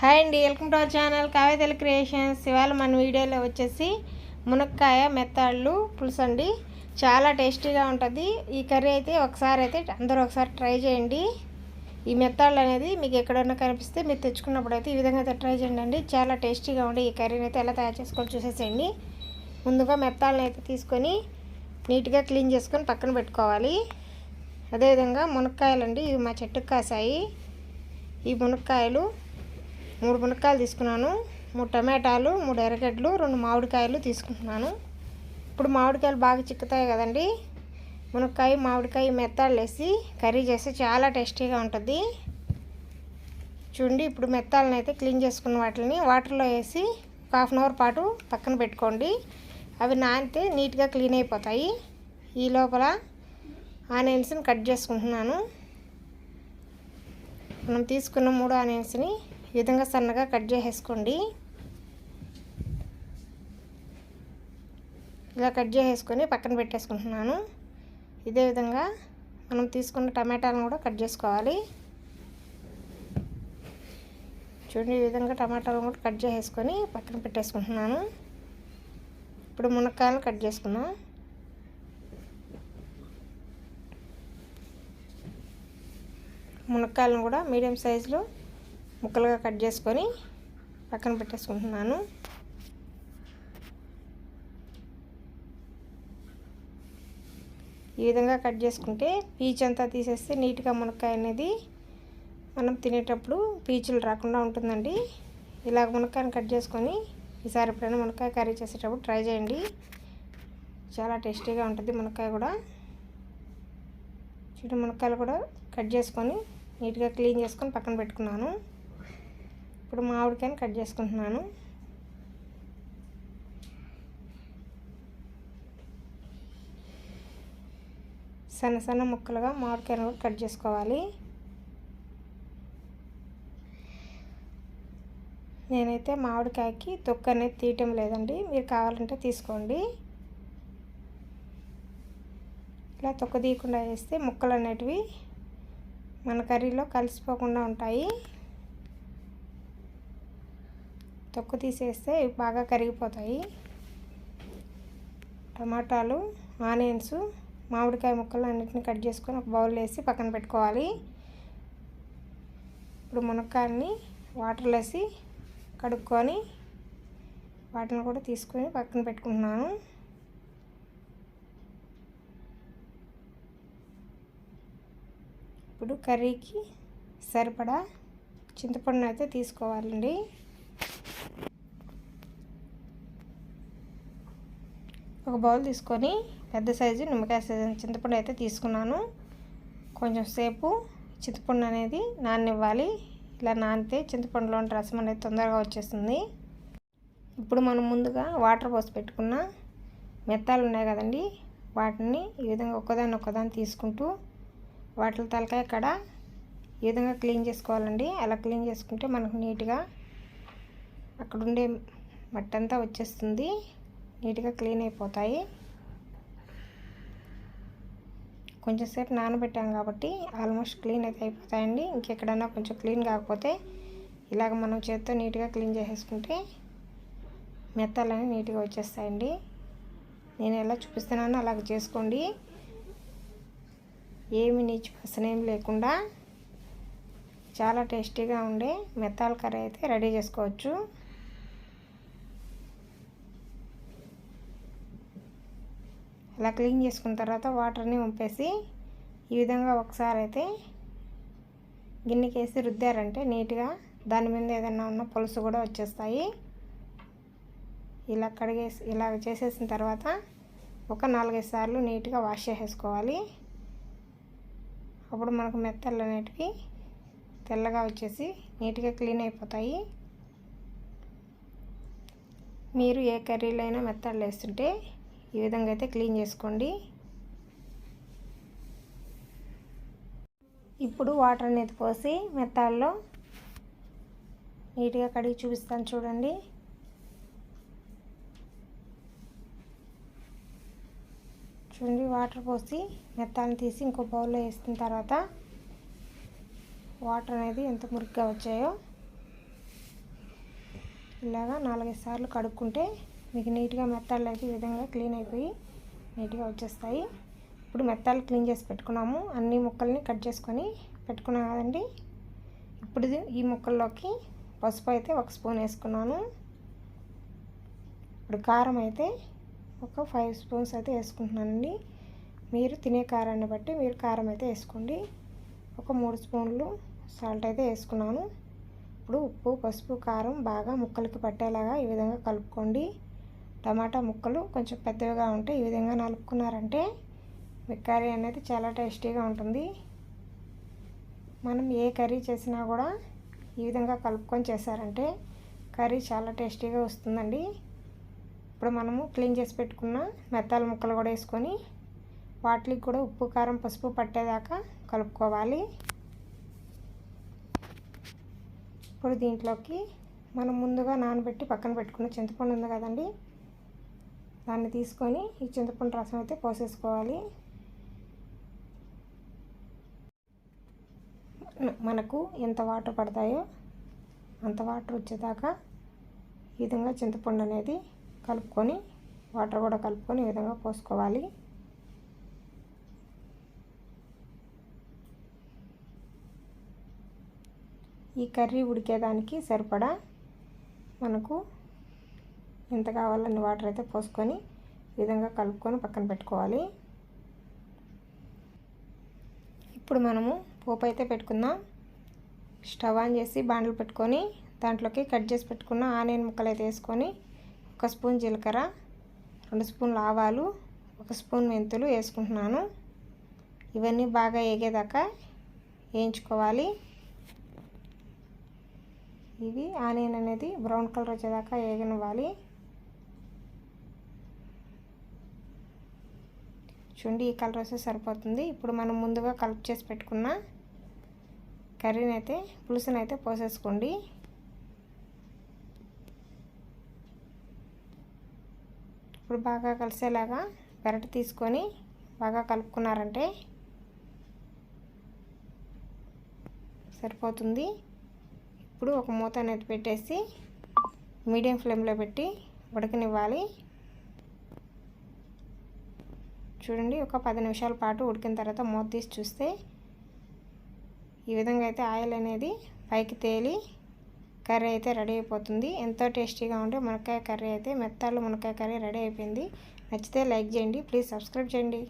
Hi అండి welcome to our channel కావేతల creations. ఇవాళ మన వీడియోలో వచ్చేసి మునక్కాయ మెత్తాళ్ళు పులుసు అండి. చాలా టేస్టీగా ఉంటుంది. ఈ కర్రీ అయితే ఒకసారి అయితే అందరూ ఒకసారి ట్రై చేయండి. ఈ మెత్తాళ్ళు అనేది మీకు ఎక్కడన్నా కనిపిస్తే మీరు తెచ్చుకున్నప్పుడు అయితే ఈ విధంగా అయితే ట్రై చేయండి అండి. చాలా టేస్టీగా ఉండే ఈ కర్రీని అయితే ఎలా తయారు చేసుకొని చూసేసేయండి. ముందుగా మెత్తాలను అయితే తీసుకొని నీట్గా క్లీన్ చేసుకొని పక్కన పెట్టుకోవాలి. అదేవిధంగా మునక్కాయలు అండి ఇవి మా చెట్టుకు కాసాయి. ఈ మునక్కాయలు మూడు మునక్కాయలు తీసుకున్నాను. మూడు టమాటాలు మూడు ఎర్రగడ్డలు రెండు మామిడికాయలు తీసుకుంటున్నాను. ఇప్పుడు మామిడికాయలు బాగా చిక్కుతాయి కదండి. మునక్కాయ మామిడికాయ మెత్తాలు వేసి కర్రీ చేస్తే చాలా టేస్టీగా ఉంటుంది. చూడండి ఇప్పుడు మెత్తాలను అయితే క్లీన్ చేసుకున్న వాటిని వాటర్లో వేసి ఒక హాఫ్ అన్ అవర్ పాటు పక్కన పెట్టుకోండి. అవి నానితే నీట్గా క్లీన్ అయిపోతాయి. ఈ లోపల ఆనియన్స్ని కట్ చేసుకుంటున్నాను. మనం తీసుకున్న మూడు ఆనియన్స్ని ఈ విధంగా సన్నగా కట్ చేసేసుకోండి. ఇలా కట్ చేసేసుకొని పక్కన పెట్టేసుకుంటున్నాను. ఇదే విధంగా మనం తీసుకున్న టమాటాలను కూడా కట్ చేసుకోవాలి. చూడండి ఈ విధంగా టమాటాలను కూడా కట్ చేసేసుకొని పక్కన పెట్టేసుకుంటున్నాను. ఇప్పుడు మునక్కాయలు కట్ చేసుకున్నాం మునక్కాయలను కూడా మీడియం సైజులో ముక్కలుగా కట్ చేసుకొని పక్కన పెట్టేసుకుంటున్నాను. ఈ విధంగా కట్ చేసుకుంటే పీచ్ అంతా తీసేస్తే నీట్గా మునక్కాయ అనేది మనం తినేటప్పుడు పీచులు రాకుండా ఉంటుందండి. ఇలా మునక్కాయని కట్ చేసుకొని ఈసారి ఎప్పుడైనా మునక్కాయ కర్రీ చేసేటప్పుడు ట్రై చేయండి. చాలా టేస్టీగా ఉంటుంది మునక్కాయ కూడా. చిన్న మునక్కాయలు కూడా కట్ చేసుకొని నీట్గా క్లీన్ చేసుకొని పక్కన పెట్టుకున్నాను. ఇప్పుడు మామిడికాయని కట్ చేసుకుంటున్నాను. సన్న సన్న ముక్కలుగా మామిడికాయను కూడా కట్ చేసుకోవాలి. నేనైతే మామిడికాయకి తొక్క అనేది తీయటం లేదండి. మీరు కావాలంటే తీసుకోండి. ఇలా తొక్క తీయకుండా వేస్తే ముక్కలు అనేటివి మన కర్రీలో కలిసిపోకుండా ఉంటాయి. తొక్కు తీసేస్తే బాగా కరిగిపోతాయి. టమాటాలు ఆనియన్స్ మామిడికాయ ముక్కలు అన్నిటిని కట్ చేసుకొని ఒక బౌల్ వేసి పక్కన పెట్టుకోవాలి. ఇప్పుడు మునక్కాయని వాటర్లో వేసి కడుక్కొని వాటిని కూడా తీసుకొని పక్కన పెట్టుకుంటున్నాను. ఇప్పుడు కర్రీకి సరిపడా చింతపండు అయితే తీసుకోవాలండి. ఒక బౌల్ తీసుకొని పెద్ద సైజు నిమ్మకాయ సైజు చింతపండు అయితే తీసుకున్నాను. కొంచెం సేపు చింతపండు అనేది నాననివ్వాలి ఇలా నానితే చింతపండులోని రసం అనేది తొందరగా వచ్చేస్తుంది. ఇప్పుడు మనం ముందుగా వాటర్ పోసి పెట్టుకున్న మెత్తాలు ఉన్నాయి కదండి వాటిని ఈ విధంగా ఒక్కదాన్ని ఒక్కదాన్ని తీసుకుంటూ వాటిల తలకాయ కడ ఈ విధంగా క్లీన్ చేసుకోవాలండి. అలా క్లీన్ చేసుకుంటే మనకు నీట్గా అక్కడుండే మట్టంతా వచ్చేస్తుంది. నీట్గా క్లీన్ అయిపోతాయి. కొంచెం సేపు నానబెట్టాం కాబట్టి ఆల్మోస్ట్ క్లీన్ అయితే అయిపోతాయండి. ఇంకెక్కడన్నా కొంచెం క్లీన్ కాకపోతే ఇలాగ మనం చేత్తో నీట్గా క్లీన్ చేసేసుకుంటే మెత్తలన్నీ నీట్గా వచ్చేస్తాయండి. నేను ఎలా చూపిస్తున్నానో అలాగ చేసుకోండి. ఏమి నీచు వాసన ఏం లేకుండా చాలా టేస్టీగా ఉండే మెత్తాల కర్రీ అయితే రెడీ చేసుకోవచ్చు. ఇలా క్లీన్ చేసుకున్న తర్వాత వాటర్ని వంపేసి ఈ విధంగా ఒకసారి అయితే గిన్నెకేసి రుద్దారంటే నీట్గా దాని మీద ఏదైనా ఉన్న పులుసు కూడా వచ్చేస్తాయి. ఇలా కడిగేసి ఇలా చేసేసిన తర్వాత ఒక నాలుగైదు సార్లు నీట్గా వాష్ చేసేసుకోవాలి. అప్పుడు మనకు మెత్తలు అనేటివి తెల్లగా వచ్చేసి నీట్గా క్లీన్ అయిపోతాయి. మీరు ఏ కర్రీలో అయినా మెత్తలు వేస్తుంటే ఈ విధంగా అయితే క్లీన్ చేసుకోండి. ఇప్పుడు వాటర్ అనేది పోసి మెత్తాల్లో నీట్గా కడిగి చూపిస్తాను చూడండి. చూడండి వాటర్ పోసి మెత్తాన్ని తీసి ఇంకో బౌల్లో వేసిన తర్వాత వాటర్ అనేది ఎంత మురిగ్గా వచ్చాయో ఇలాగా నాలుగైదు సార్లు కడుక్కుంటే మీకు నీట్గా మెత్తాలు అయితే ఈ విధంగా క్లీన్ అయిపోయి నీట్గా వచ్చేస్తాయి. ఇప్పుడు మెత్తాలు క్లీన్ చేసి పెట్టుకున్నాము. అన్ని ముక్కల్ని కట్ చేసుకొని పెట్టుకున్నాం కదండి. ఇప్పుడు ఈ ముక్కల్లోకి పసుపు అయితే ఒక స్పూన్ వేసుకున్నాను. ఇప్పుడు కారం అయితే ఒక ఫైవ్ స్పూన్స్ అయితే వేసుకుంటున్నానండి. మీరు తినే కారాన్ని బట్టి మీరు కారం అయితే వేసుకోండి. ఒక మూడు స్పూన్లు సాల్ట్ అయితే వేసుకున్నాను. ఇప్పుడు ఉప్పు పసుపు కారం బాగా ముక్కలకి పట్టేలాగా ఈ విధంగా కలుపుకోండి. టమాటా ముక్కలు కొంచెం పెద్దవిగా ఉంటే ఈ విధంగా నలుపుకున్నారంటే మీ కర్రీ అనేది చాలా టేస్టీగా ఉంటుంది. మనం ఏ కర్రీ చేసినా కూడా ఈ విధంగా కలుపుకొని చేశారంటే కర్రీ చాలా టేస్టీగా వస్తుందండి. ఇప్పుడు మనము క్లీన్ చేసి పెట్టుకున్న మెత్తాల ముక్కలు కూడా వేసుకొని వాటికి కూడా ఉప్పు కారం పసుపు పట్టేదాకా కలుపుకోవాలి. ఇప్పుడు దీంట్లోకి మనం ముందుగా నానబెట్టి పక్కన పెట్టుకున్న చింతపండు ఉంది కదండి. దాన్ని తీసుకొని ఈ చింతపండు రసం అయితే పోసేసుకోవాలి. మనకు ఎంత వాటర్ పడతాయో అంత వాటర్ వచ్చేదాకా ఈ విధంగా చింతపండు అనేది కలుపుకొని వాటర్ కూడా కలుపుకొని ఈ విధంగా పోసుకోవాలి. ఈ కర్రీ ఉడికేదానికి సరిపడా మనకు ఎంత కావాలని వాటర్ అయితే పోసుకొని ఈ విధంగా కలుపుకొని పక్కన పెట్టుకోవాలి. ఇప్పుడు మనము పోపు అయితే పెట్టుకుందాం. స్టవ్ ఆన్ చేసి బాండలు పెట్టుకొని దాంట్లోకి కట్ చేసి పెట్టుకున్న ఆనియన్ ముక్కలు అయితే వేసుకొని ఒక స్పూన్ జీలకర్ర రెండు స్పూన్లు ఆవాలు ఒక స్పూన్ మెంతులు వేసుకుంటున్నాను. ఇవన్నీ బాగా వేగేదాకా వేయించుకోవాలి. ఇవి ఆనియన్ అనేది బ్రౌన్ కలర్ వచ్చేదాకా వేగనివ్వాలి చూడండి ఈ కలర్ వస్తే సరిపోతుంది. ఇప్పుడు మనం ముందుగా కలుపు చేసి పెట్టుకున్న కర్రీని అయితే పులుసుని అయితే పోసేసుకోండి. ఇప్పుడు బాగా కలిసేలాగా పెరట తీసుకొని బాగా కలుపుకున్నారంటే సరిపోతుంది. ఇప్పుడు ఒక మూత అనేది పెట్టేసి మీడియం ఫ్లేమ్లో పెట్టి ఉడకనివ్వాలి. చూడండి ఒక పది నిమిషాల పాటు ఉడికిన తర్వాత మూత తీసి చూస్తే ఈ విధంగా అయితే ఆయిల్ అనేది పైకి తేలి కర్రీ అయితే రెడీ అయిపోతుంది. ఎంతో టేస్టీగా ఉంటే మునక్కాయ కర్రీ అయితే మెత్తాలు మునక్కాయ కర్రీ రెడీ అయిపోయింది. నచ్చితే లైక్ చేయండి ప్లీజ్ సబ్స్క్రైబ్ చేయండి.